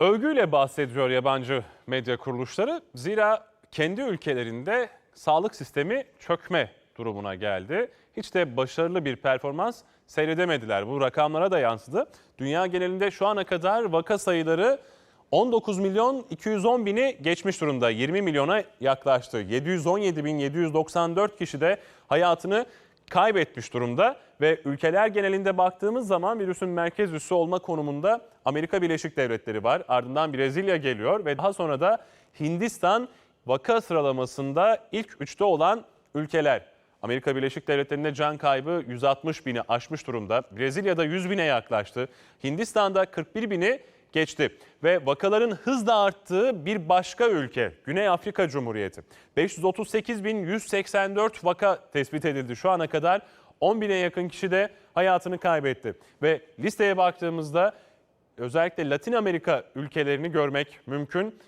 Övgüyle bahsediyor yabancı medya kuruluşları. Zira kendi ülkelerinde sağlık sistemi çökme durumuna geldi. Hiç de başarılı bir performans seyredemediler. Bu rakamlara da yansıdı. Dünya genelinde şu ana kadar vaka sayıları 19 milyon 210 bini geçmiş durumda. 20 milyona yaklaştı. 717 bin 794 kişi de hayatını kaybetmiş durumda ve ülkeler genelinde baktığımız zaman virüsün merkez üssü olma konumunda Amerika Birleşik Devletleri var. Ardından Brezilya geliyor ve daha sonra da Hindistan vaka sıralamasında ilk üçte olan ülkeler. Amerika Birleşik Devletleri'nde can kaybı 160 bini aşmış durumda. Brezilya'da 100 bine yaklaştı. Hindistan'da 41 bini geçti ve vakaların hızla arttığı bir başka ülke Güney Afrika Cumhuriyeti. 538.184 vaka tespit edildi şu ana kadar. 10 bine yakın kişi de hayatını kaybetti. Ve listeye baktığımızda özellikle Latin Amerika ülkelerini görmek mümkün.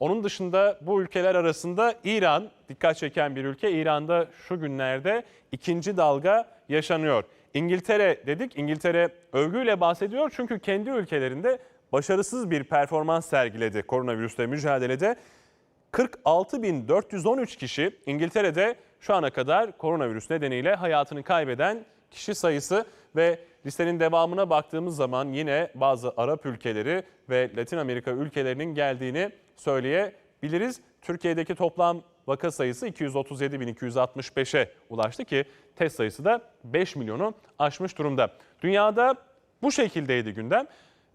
Onun dışında bu ülkeler arasında İran dikkat çeken bir ülke. İran'da şu günlerde ikinci dalga yaşanıyor. İngiltere dedik. İngiltere övgüyle bahsediyor çünkü kendi ülkelerinde başarısız bir performans sergiledi koronavirüsle mücadelede. 46.413 kişi İngiltere'de şu ana kadar koronavirüs nedeniyle hayatını kaybeden kişi sayısı ve listenin devamına baktığımız zaman yine bazı Arap ülkeleri ve Latin Amerika ülkelerinin geldiğini söyleyebiliriz. Türkiye'deki toplam vaka sayısı 237.265'e ulaştı ki test sayısı da 5 milyonu aşmış durumda. Dünyada bu şekildeydi gündem.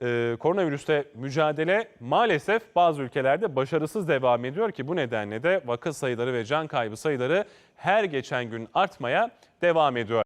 Ee, koronavirüste mücadele maalesef bazı ülkelerde başarısız devam ediyor ki bu nedenle de vaka sayıları ve can kaybı sayıları her geçen gün artmaya devam ediyor.